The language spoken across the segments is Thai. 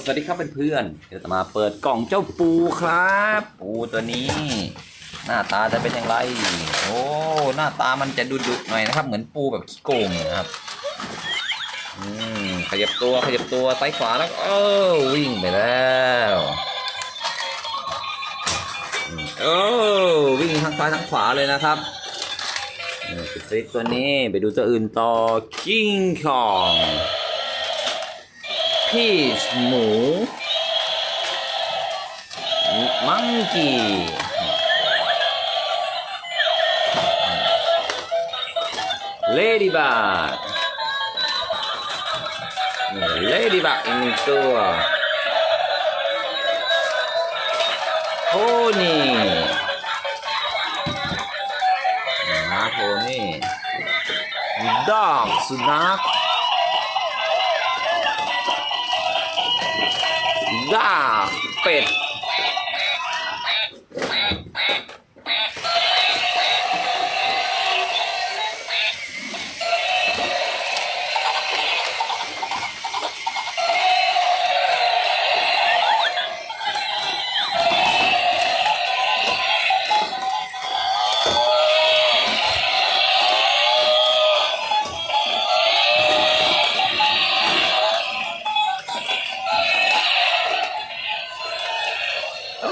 สวัสดีครับเพื่อนๆเดี๋ยวจะมาเปิดกล่องเจ้าปูครับ ปูตัวนี้ หน้าตาจะเป็นอย่างไร โอ้หน้าตามันจะดุดๆหน่อยนะครับ เหมือนปูแบบขี้โกงนะครับอืมขยับตัวขยับตัวซ้ายขวาแล้วเออวิ่งไปแล้วเออวิ่งทั้งซ้ายทั้งขวาเลยนะครับสวิตตัวนี้ไปดูตัวอื่นต่อคิงคอง his monkey. Ladybug. Ladybug ini tua, pony, nah pony, dog sunak ย่าเป็ด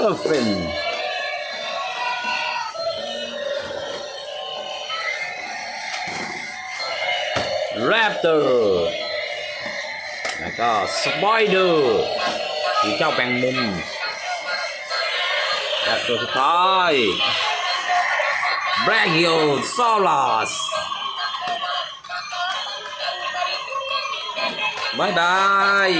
เออเฟนแรปเตอร์แล้วก็สไปเดอร์คือเจ้าแปงมุมและตัวสุดท้ายแบรกิโอซอลัสบายบาย